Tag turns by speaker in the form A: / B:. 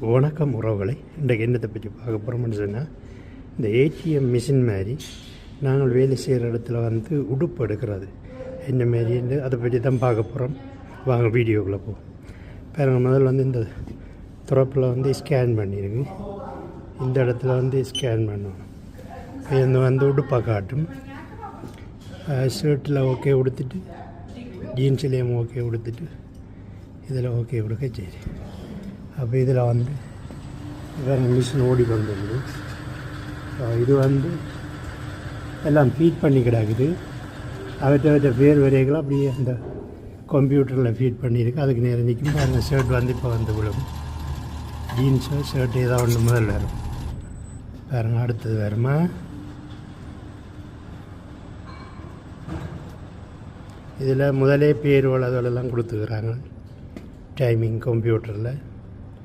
A: வணக்கம் உறவுகளை. இன்றைக்கு என்னத்தை பற்றி பார்க்க போகிறோம்னு சொன்னால் இந்த ஏடிஎம் மிஷின் மாதிரி நாங்கள் வேலை செய்கிற இடத்துல வந்து உடுப்பு எடுக்கிறது. என்ன மாரின்னு அதை பற்றி தான் பார்க்க போகிறோம் வாங்க வீடியோக்குள்ளே போவோம். பாருங்கள் முதல்ல வந்து இந்த துறப்பில் வந்து ஸ்கேன் பண்ணியிருக்கு இந்த இடத்துல வந்து ஸ்கேன் பண்ணுவோம். இந்த வந்து உடுப்பாக காட்டும். ஷர்ட்டில் ஓகே கொடுத்துட்டு ஜீன்ஸ்லேயும் ஓகே கொடுத்துட்டு இதில் ஓகே கொடுக்க சரி அப்போ இதில் வந்து வேறு மிஷின் ஓடி வந்துடுது இது வந்து எல்லாம் ஃபீட் பண்ணி கிடக்குது. அவற்றை வைத்த பேர் வரைகளை அப்படியே அந்த கம்ப்யூட்டரில் ஃபீட் பண்ணியிருக்கு. அதுக்கு நேரம் நிற்கும் அந்த ஷர்ட் வந்து இப்போ வந்து விழும். ஜீன்ஸோ ஷர்ட் ஏதோ ஒன்று முதல் வரும். பாருங்க அடுத்தது வருமா? இதில் முதலே பேர் வளதெல்லாம் கொடுத்துக்கிறாங்க. டைமிங் கம்ப்யூட்டரில்